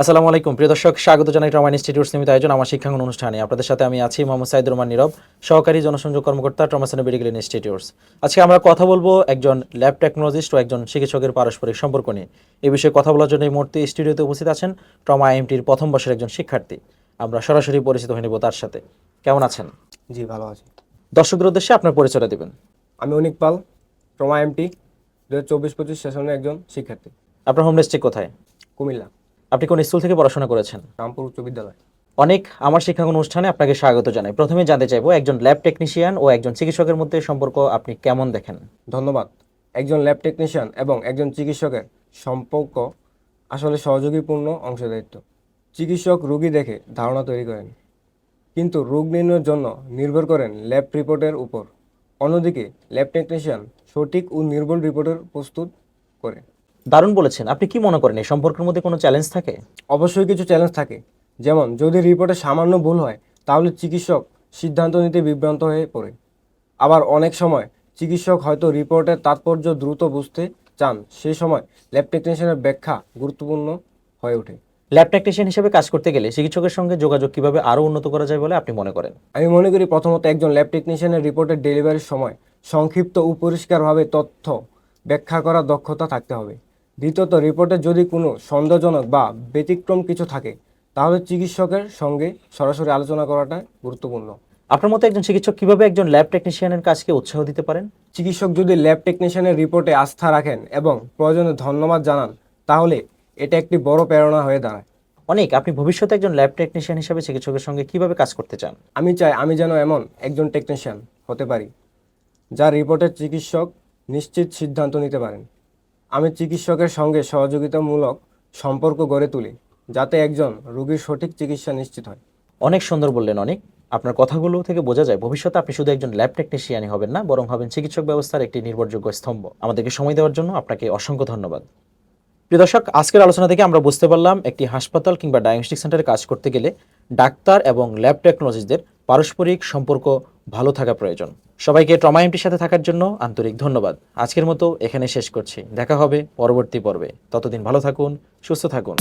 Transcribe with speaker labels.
Speaker 1: আসসালামু আলাইকুম। প্রিয় দর্শক স্বাগত জানাই ট্রমা ইনস্টিটিউট সীমিত আয়োজন আমার শিক্ষাঙ্গন অনুষ্ঠানে। আপনাদের সাথে আমি আছি মোহাম্মদ সাইদুর রহমান নীরব সহকারী জনসংযোগ কর্মকর্তা ট্রমাসেন মেডিকেল ইনস্টিটিউটস। আজকে আমরা কথা বলব একজন ল্যাব টেকনোলজিস্ট ও একজন চিকিৎসকের পারস্পরিক সম্পর্ক নিয়ে। এই বিষয়ে কথা বলার জন্য এই মুহূর্তে স্টুডিওতে উপস্থিত আছেন ট্রমা আইএমটির প্রথম বর্ষের একজন শিক্ষার্থী। আমরা সরাসরি পরিচিত হয়ে নেব তার সাথে। কেমন আছেন?
Speaker 2: জি ভালো আছি।
Speaker 1: দর্শকদের উদ্দেশ্যে আপনার পরিচয়টা দিবেন।
Speaker 2: আমি অনিক পাল ট্রমা এমটি দু হাজার চব্বিশ পঁচিশ সেশনের একজন শিক্ষার্থী।
Speaker 1: আপনার হোম ডিস্ট্রিক্ট কোথায়?
Speaker 2: কুমিল্লা।
Speaker 1: আপনি কোন স্কুল থেকে পড়াশোনা করেছেন?
Speaker 2: রামপুর উচ্চ বিদ্যালয়।
Speaker 1: অনেক আমার শিক্ষাঙ্গন অনুষ্ঠানে আপনাকে স্বাগত জানাই। প্রথমে জানতে চাইব একজন ল্যাব টেকনিশিয়ান ও একজন চিকিৎসকের মধ্যে সম্পর্ক আপনি কেমন দেখেন?
Speaker 2: ধন্যবাদ। একজন ল্যাব টেকনিশিয়ান এবং একজন চিকিৎসকের সম্পর্ক আসলে সহযোগীপূর্ণ অংশদায়িত্ব। চিকিৎসক রোগী দেখে ধারণা তৈরি করেন কিন্তু রোগ নির্ণয়ের জন্য নির্ভর করেন ল্যাব রিপোর্টের উপর। অন্যদিকে ল্যাব টেকনিশিয়ান সঠিক ও নির্ভুল রিপোর্টের প্রস্তুত করে।
Speaker 1: দারুণ বলেছেন। আপনি কি মনে করেন এই সম্পর্কের মধ্যে কোনো চ্যালেঞ্জ থাকে?
Speaker 2: অবশ্যই কিছু চ্যালেঞ্জ থাকে। যেমন যদি রিপোর্টে সামান্য ভুল হয় তাহলে চিকিৎসক সিদ্ধান্ত নিতে বিভ্রান্ত হয়ে পড়ে। আবার অনেক সময় চিকিৎসক হয়তো রিপোর্টের তাৎপর্য দ্রুত বুঝতে চান। সেই সময় ল্যাব টেকনিশিয়ানের ব্যাখ্যা গুরুত্বপূর্ণ হয়ে ওঠে।
Speaker 1: ল্যাব টেকনিশিয়ান হিসেবে কাজ করতে গেলে চিকিৎসকের সঙ্গে যোগাযোগ কীভাবে আরও উন্নত করা যায় বলে আপনি মনে করেন?
Speaker 2: আমি মনে করি প্রথমত একজন ল্যাব টেকনিশিয়ানের রিপোর্টের ডেলিভারির সময় সংক্ষিপ্ত ও পরিষ্কারভাবে তথ্য ব্যাখ্যা করার দক্ষতা থাকতে হবে। দ্বিতীয়ত রিপোর্টে যদি কোনো সন্দেহজনক বা ব্যতিক্রম কিছু থাকে তাহলে চিকিৎসকের সঙ্গে সরাসরি আলোচনা করাটা গুরুত্বপূর্ণ।
Speaker 1: আপনার মতো একজন চিকিৎসক কীভাবে একজন ল্যাব টেকনিশিয়ানের কাজকে উৎসাহ দিতে পারেন?
Speaker 2: চিকিৎসক যদি ল্যাব টেকনিশিয়ানের রিপোর্টে আস্থা রাখেন এবং প্রয়োজনে ধন্যবাদ জানান তাহলে এটা একটি বড় প্রেরণা হয়ে দাঁড়ায়।
Speaker 1: অনেক আপনি ভবিষ্যতে একজন ল্যাব টেকনিশিয়ান হিসেবে চিকিৎসকের সঙ্গে কীভাবে কাজ করতে চান?
Speaker 2: আমি চাই আমি যেন এমন একজন টেকনিশিয়ান হতে পারি যা রিপোর্টের চিকিৎসক নিশ্চিত সিদ্ধান্ত নিতে পারেন। আমি চিকিৎসকের সঙ্গে সহযোগিতামূলক সম্পর্ক গড়ে তুলি, যাতে একজন রোগীর সঠিক চিকিৎসা নিশ্চিত হয়।
Speaker 1: অনেক সুন্দর বললেন অনেক। আপনার কথাগুলো থেকে বোঝা যায়, ভবিষ্যতে আপনি শুধু একজন ল্যাব টেকনিশিয়ানই হবেন না, বরং হবেন চিকিৎসক ব্যবস্থার একটি নির্ভরযোগ্য স্তম্ভ। আমাদেরকে সময় দেওয়ার জন্য আপনাকে অসংখ্য ধন্যবাদ। প্রিয় দর্শক, আজকের আলোচনা থেকে আমরা বুঝতে পারলাম, একটি হাসপাতাল কিংবা ডায়াগনস্টিক সেন্টারে কাজ করতে গেলে ডাক্তার এবং ল্যাব টেকনোলজিস্টদের পারস্পরিক সম্পর্ক ভালো থাকা প্রয়োজন। সবাইকে ট্রমা এমটির সাথে থাকার জন্য আন্তরিক ধন্যবাদ। আজকের মতো এখানে শেষ করছি। দেখা হবে পরবর্তী পর্বে। ততদিন ভালো থাকুন, সুস্থ থাকুন।